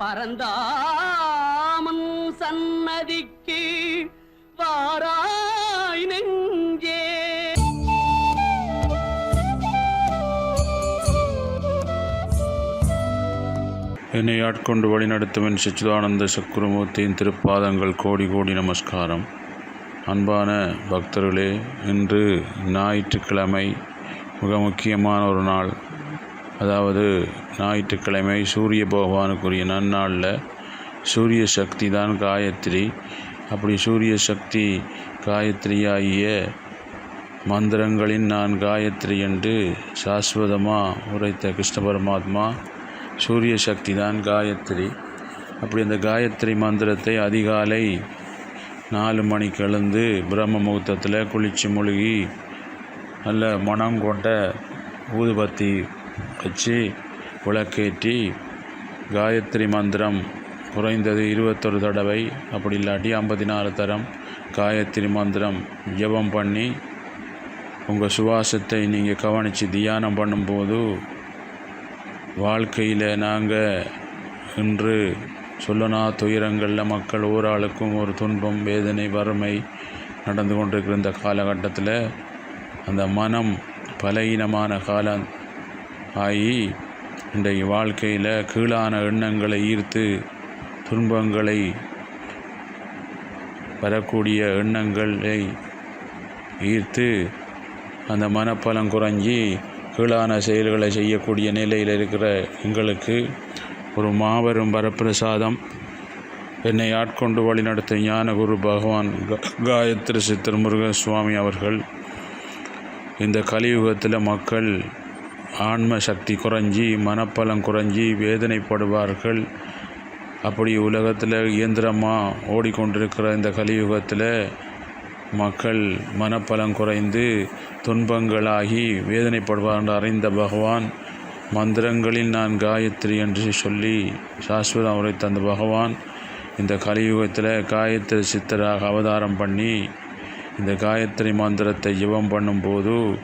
பரந்தாமன் சன்னதிக்கு வாராய் நெஞ்சே. என்னை ஆட்கொண்டு வழிநடத்துவன் சச்சிதானந்த சக்குரமூர்த்தியின் திருப்பாதங்கள் கோடி கோடி நமஸ்காரம். அன்பான பக்தர்களே இன்று ஞாயிற்றுக்கிழமை மிக முக்கியமான ஒரு நாள். அதாவது ஞாயிற்றுக்கிழமை சூரிய பகவானுக்குரிய நன்னாளில் சூரிய சக்தி தான் காயத்ரி. அப்படி சூரிய சக்தி காயத்ரியாகிய மந்திரங்களின் நான் காயத்ரி என்று சாஸ்வதமாக உரைத்த கிருஷ்ண பரமாத்மா சூரிய சக்தி தான் காயத்ரி. அப்படி அந்த காயத்ரி மந்திரத்தை அதிகாலை நாலு மணிக்கு எழுந்து பிரம்ம முகூர்த்தத்தில் குளித்து முழுகி நல்ல மனம் கொண்ட ஊதுபத்தி வச்சு விளக்கேற்றி காயத்ரி மந்திரம் குறைந்தது இருபத்தொரு தடவை அப்படி இல்லாட்டி ஐம்பத்தி நாலு தரம் காயத்ரி மந்திரம் ஜபம் பண்ணி உங்கள் சுவாசத்தை நீங்கள் கவனித்து தியானம் பண்ணும்போது வாழ்க்கையில் நாங்கள் இன்று சொல்லனா துயரங்களில் மக்கள் ஓராளுக்கும் ஒரு துன்பம் வேதனை வறுமை நடந்து கொண்டிருக்கிற இந்த காலகட்டத்தில் அந்த மனம் பலகீனமான காலம் ஆகி இன்றைய வாழ்க்கையில் கீழான எண்ணங்களை ஈர்த்து துன்பங்களை வரக்கூடிய எண்ணங்களை ஈர்த்து அந்த மனப்பலம் குறைஞ்சி கீழான செயல்களை செய்யக்கூடிய நிலையில் இருக்கிற எங்களுக்கு ஒரு மாபெரும் வரப்பிரசாதம். என்னை ஆட்கொண்டு வழிநடத்த ஞானகுரு பகவான் க- காயத்ரி சித்தர் சுவாமி அவர்கள் இந்த கலியுகத்தில் மக்கள் ஆன்ம சக்தி குறைஞ்சி மனப்பலம் குறைஞ்சி வேதனைப்படுவார்கள். அப்படி உலகத்தில் இயந்திரமாக ஓடிக்கொண்டிருக்கிற இந்த கலியுகத்தில் மக்கள் மனப்பலம் குறைந்து துன்பங்களாகி வேதனைப்படுவார் என்று அறிந்த பகவான் மந்திரங்களில் நான் காயத்ரி என்று சொல்லி சாஸ்வதம் உரைத்த அந்த பகவான் இந்த கலியுகத்தில் காயத்ரி சித்தராக அவதாரம் பண்ணி இந்த காயத்ரி மந்திரத்தை ஜபம் பண்ணும்போது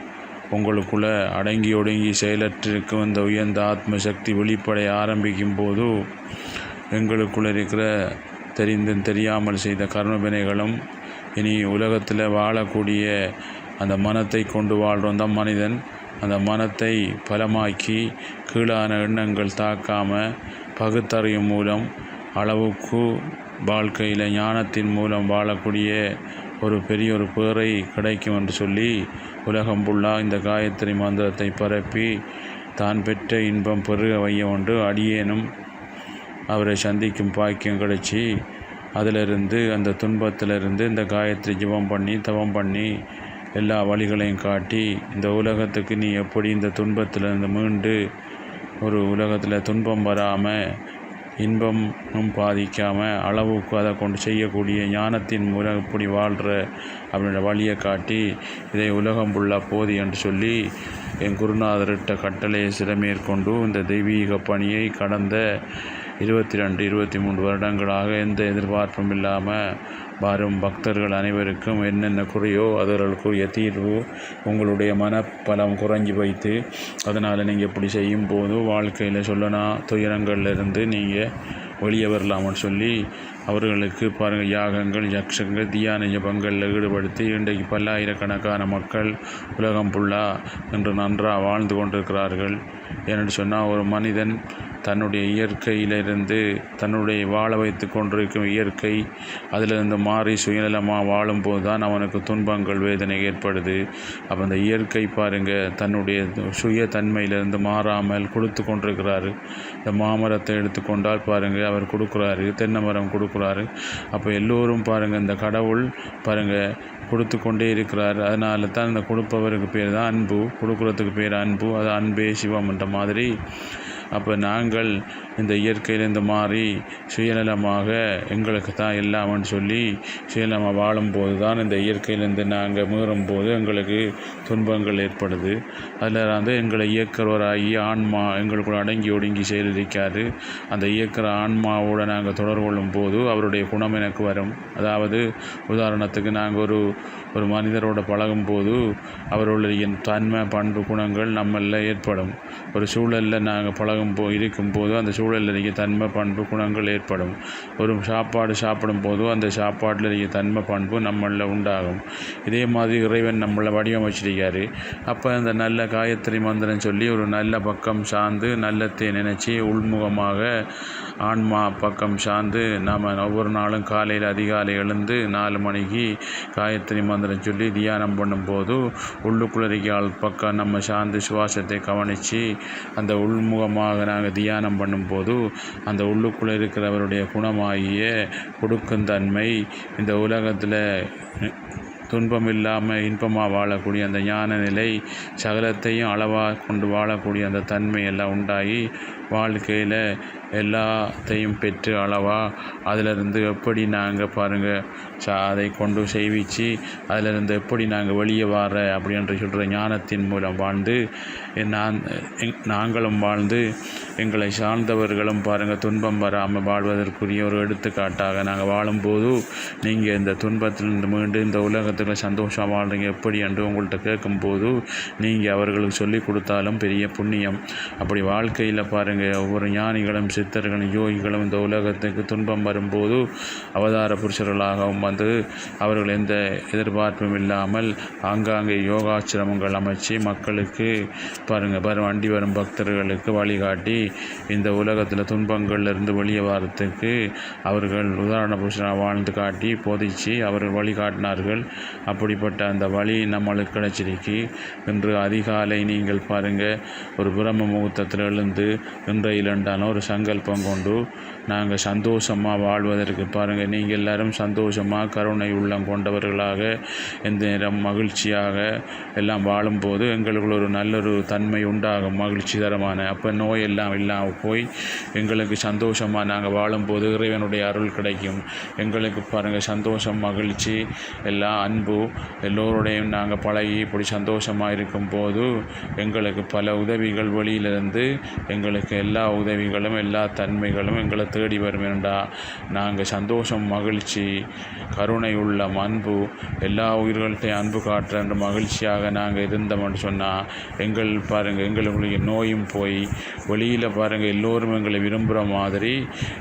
உங்களுக்குள்ள அடங்கி ஒடுங்கி செயலற்றிருக்கும் இந்த உயர்ந்த ஆத்ம சக்தி வெளிப்படைய ஆரம்பிக்கும் போது எங்களுக்குள்ள இருக்கிற தெரிந்தும் தெரியாமல் செய்த கர்மவினைகளும் இனி உலகத்தில் வாழக்கூடிய அந்த மனத்தை கொண்டு வாழ்கிறோம் தான் மனிதன். அந்த மனத்தை பலமாக்கி கீழான எண்ணங்கள் தாக்காமல் பகுத்தறியும் மூலம் அளவுக்கு வாழ்க்கையில் ஞானத்தின் மூலம் வாழக்கூடிய ஒரு பெரிய ஒரு பேரை கிடைக்கும் என்று சொல்லி உலகம் ஃபுல்லாக இந்த காயத்ரி மந்திரத்தை பரப்பி தான் பெற்ற இன்பம் பெருக வைய ஒன்று அடியேனும் அவரை சந்திக்கும் பாக்கியம் கிடைச்சி அதிலிருந்து அந்த துன்பத்திலிருந்து இந்த காயத்ரி ஜெபம் பண்ணி தவம் பண்ணி எல்லா வழிகளையும் காட்டி இந்த உலகத்துக்கு நீ எப்படி இந்த துன்பத்திலிருந்து மீண்டு ஒரு உலகத்தில் துன்பம் வராமல் இன்பமும் பாதிக்காமல் அளவுக்கு அதை கொண்டு செய்யக்கூடிய ஞானத்தின் மூலம் இப்படி வாழ்கிற அப்படின்ற வழியை காட்டி இதை உலகம் புள்ள போதி என்று சொல்லி என் குருநாதரிட்ட கட்டளையை சிறமேற்கொண்டு இந்த தெய்வீக பணியை கடந்த இருபத்தி ரெண்டு இருபத்தி மூன்று வருடங்களாக எந்த எதிர்பார்ப்பும் இல்லாமல் வரும் பக்தர்கள் அனைவருக்கும் என்னென்ன குறையோ அதற்குரிய தீர்வு உங்களுடைய மனப்பலம் குறைஞ்சி வைத்து அதனால் நீங்கள் இப்படி செய்யும் போது வாழ்க்கையில் சொல்லனா துயரங்கள்லேருந்து நீங்கள் வெளியே வரலாம்னு சொல்லி அவர்களுக்கு பாருங்கள் யாகங்கள் யக்ஷங்கள் தியான ஜபங்களில் ஈடுபடுத்தி இன்றைக்கு பல்லாயிரக்கணக்கான மக்கள் உலகம் புல்லா என்று நன்றாக வாழ்ந்து கொண்டிருக்கிறார்கள். ஏன்னு சொன்னால் ஒரு மனிதன் தன்னுடைய இயற்கையிலிருந்து தன்னுடைய வாழ வைத்து கொண்டிருக்கும் இயற்கை அதிலிருந்து மாறி சுயநலமாக வாழும்போது தான் அவனுக்கு துன்பங்கள் வேதனை ஏற்படுது. அப்போ அந்த இயற்கை பாருங்கள் தன்னுடைய சுய தன்மையிலிருந்து மாறாமல் கொடுத்து கொண்டிருக்கிறாரு. இந்த மாமரத்தை எடுத்துக்கொண்டால் பாருங்கள் அவர் கொடுக்குறாரு தென்னை மரம் கொடுக்குறாரு. அப்போ எல்லோரும் பாருங்கள் இந்த கடவுள் பாருங்கள் கொடுத்து கொண்டே இருக்கிறார். அதனால தான் இந்த கொடுப்பவருக்கு பேர் தான் அன்பு கொடுக்குறதுக்கு பேர் அன்பு. அது அன்பே சிவம்ன்ற மாதிரி. அப்போ நாங்கள் இந்த இயற்கையிலேருந்து மாறி சுயநலமாக எங்களுக்கு தான் எல்லாம்னு சொல்லி சுயநலமாக வாழும்போது தான் இந்த இயற்கையிலேருந்து நாங்கள் மீறும்போது எங்களுக்கு துன்பங்கள் ஏற்படுது. அதில் வந்து எங்களை இயக்கிறவராகி ஆன்மா எங்களுக்குள்ள அடங்கி ஒடுங்கி செயலிருக்காரு அந்த இயக்கிற ஆன்மாவோட நாங்கள் தொடர்பு கொள்ளும் போது அவருடைய குணம் எனக்கு வரும். அதாவது உதாரணத்துக்கு நாங்கள் ஒரு ஒரு மனிதரோட பழகும் போது அவருடைய தன்மை பண்பு குணங்கள் நம்மளில் ஏற்படும். ஒரு சூழலில் நாங்கள் பழக ஆகும் போ இருக்கும்போது அந்த சூழலில் இருக்க தன்மை பண்பு குணங்கள் ஏற்படும். ஒரு சாப்பாடு சாப்பிடும் போது அந்த சாப்பாட்டில் இருக்க தன்மை பண்பு நம்மளில் உண்டாகும். இதே மாதிரி இறைவன் நம்மளை வடிவமைச்சிருக்காரு. அப்போ அந்த நல்ல காயத்ரி மந்திரம் சொல்லி ஒரு நல்ல பக்கம் சார்ந்து நல்லத்தை நினச்சி உள்முகமாக ஆன்மா பக்கம் சார்ந்து நாம் ஒவ்வொரு நாளும் காலையில் அதிகாலை எழுந்து நாலு மணிக்கு காயத்ரி மந்திரம் சொல்லி தியானம் பண்ணும்போது உள்ளுக்குள்ள பக்கம் நம்ம சார்ந்து சுவாசத்தை கவனித்து அந்த உள்முகமாக நாங்கள் தியானம் பண்ணும்போது அந்த உள்ளுக்குள்ளே இருக்கிறவருடைய குணமாகிய கொடுக்கும் தன்மை இந்த உலகத்தில் துன்பம் இல்லாமல் இன்பமாக வாழக்கூடிய அந்த ஞான நிலை சகலத்தையும் அளவாக கொண்டு வாழக்கூடிய அந்த தன்மை எல்லாம் உண்டாகி வாழ்க்கையில் எல்லாத்தையும் பெற்று அளவாக அதிலிருந்து எப்படி நாங்கள் பாருங்கள் சா அதை கொண்டு செய்விச்சு அதிலிருந்து எப்படி நாங்கள் வெளியே வர அப்படின்ற சொல்கிற ஞானத்தின் மூலம் வாழ்ந்து நான் எங்- நாங்களும் வாழ்ந்து எங்களை சார்ந்தவர்களும் பாருங்கள் துன்பம் வராமல் வாழ்வதற்குரிய ஒரு எடுத்துக்காட்டாக நாங்கள் வாழும்போது நீங்கள் இந்த துன்பத்திலிருந்து மீண்டு இந்த உலகத்தில் சந்தோஷமாக வாழ்றீங்க எப்படி என்று உங்கள்கிட்ட கேட்கும்போது நீங்கள் அவர்களுக்கு சொல்லிக் கொடுத்தாலும் பெரிய புண்ணியம். அப்படி வாழ்க்கையில் பாருங்கள் ஒவ்வொரு ஞானிகளும் சித்தர்களும் யோகிகளும் இந்த உலகத்துக்கு துன்பம் வரும்போது அவதார புருஷர்களாகவும் வந்து அவர்கள் எந்த எதிர்பார்ப்பும் இல்லாமல் ஆங்காங்கே யோகாசிரமங்கள் அமைச்சு மக்களுக்கு பாருங்கள் பாரு வண்டி வரும் பக்தர்களுக்கு வழிகாட்டி இந்த உலகத்தில் துன்பங்கள்லேருந்து வெளியே வரத்துக்கு அவர்கள் உதாரண புருஷனாக வாழ்ந்து காட்டி போதிச்சு அவர்கள் வழிகாட்டினார்கள் அப்படிப்பட்ட அந்த வழி நம்மளுக்கு கிடைச்சிருக்கு. இன்று அதிகாலை நீங்கள் பாருங்கள் ஒரு பிரம்ம முகூர்த்தத்தில் எழுந்து இன்றையில் என்றாலும் ஒரு சங்கல்பம் கொண்டு நாங்கள் சந்தோஷமாக வாழ்வதற்கு பாருங்கள் நீங்கள் எல்லாரும் சந்தோஷமாக கருணை உள்ளம் கொண்டவர்களாக எந்த நேரம் மகிழ்ச்சியாக எல்லாம் வாழும்போது எங்களுக்குள்ள ஒரு நல்லொரு தன்மை உண்டாகும் மகிழ்ச்சி தரமான அப்போ நோய் எல்லாம் இல்லாமல் போய் எங்களுக்கு சந்தோஷமாக நாங்கள் வாழும்போது இறைவனுடைய அருள் கிடைக்கும். எங்களுக்கு பாருங்கள் சந்தோஷம் மகிழ்ச்சி எல்லாம் அன்பு எல்லோருடையும் நாங்கள் பழகி இப்படி சந்தோஷமாக இருக்கும்போது எங்களுக்கு பல உதவிகள் வெளியிலிருந்து எங்களுக்கு எல்லா உதவிகளும் எல்லா தன்மைகளும் எங்களை தேடி வரும் நாங்கள் சந்தோஷம் மகிழ்ச்சி கருணை உள்ள அன்பு எல்லா உயிர்கள்ட்டையும் அன்பு காட்டுற என்ற மகிழ்ச்சியாக நாங்கள் இருந்தோம்னு சொன்னால் எங்கள் பாருங்கள் எங்களுடைய நோயும் போய் வெளியில் பாருங்கள் எல்லோரும் எங்களை விரும்புகிற மாதிரி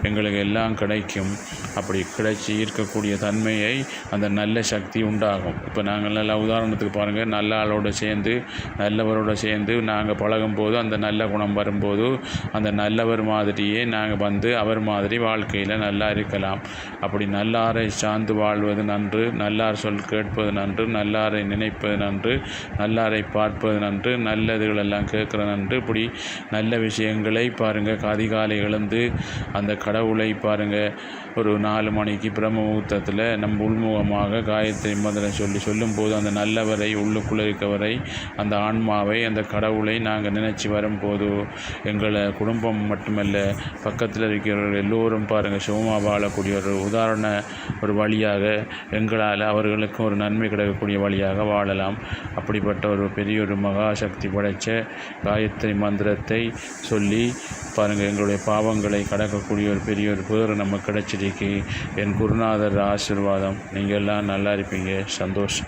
எங்களுக்கு எல்லாம் கிடைக்கும். அப்படி கிடைச்சி இருக்கக்கூடிய தன்மையை அந்த நல்ல சக்தி உண்டாகும். இப்போ நாங்கள் நல்லா உதாரணத்துக்கு பாருங்கள் நல்ல ஆளோட சேர்ந்து நல்லவரோட சேர்ந்து நாங்கள் பழகும்போது அந்த நல்ல குணம் வரும்போது அந்த நல்லவர் மாதிரியே நாங்கள் வந்து அவர் மாதிரி வாழ்க்கையில் நல்லா இருக்கலாம். அப்படி நல்லாரை சார்ந்து வாழ்வது நன்று நல்லார் சொல் கேட்பது நன்று நல்லாரை நினைப்பது நன்று நல்லாரை பார்ப்பது நன்று நல்லதுகளெல்லாம் கேட்குற நன்று. இப்படி நல்ல விஷயங்களை பாருங்கள் அதிகாலை எழுந்து அந்த கடவுளை பாருங்கள் ஒரு நாலு மணிக்கு பிரம்ம முகூர்த்தத்தில் நம்ம உள்முகமாக காயத்ரி மந்திரம் சொல்லி சொல்லும்போது அந்த நல்லவரை உள்ளுக்குள்ளே இருக்கவரை அந்த ஆன்மாவை அந்த கடவுளை நாங்கள் நினச்சி வரும்போது எங்களை குடும்பம் மட்டுமல்ல பக்கத்தில் இருக்கிறவர்கள் எல்லோரும் பாருங்கள் சுகமாக வாழக்கூடிய ஒரு உதாரண ஒரு வழியாக எங்களால் அவர்களுக்கும் ஒரு நன்மை கிடைக்கக்கூடிய வழியாக வாழலாம். அப்படிப்பட்ட ஒரு பெரிய ஒரு மகாசக்தி படைத்த காயத்ரி மந்திரத்தை சொல்லி பாருங்கள் எங்களுடைய பாவங்களை கடக்கக்கூடிய ஒரு பெரிய ஒரு பேர் நமக்கு கிடைச்சிருக்கு என் குருநாதர் ஆசீர்வாதம். நீங்கள் எல்லாம் நல்லா இருப்பீங்க. சந்தோஷம்.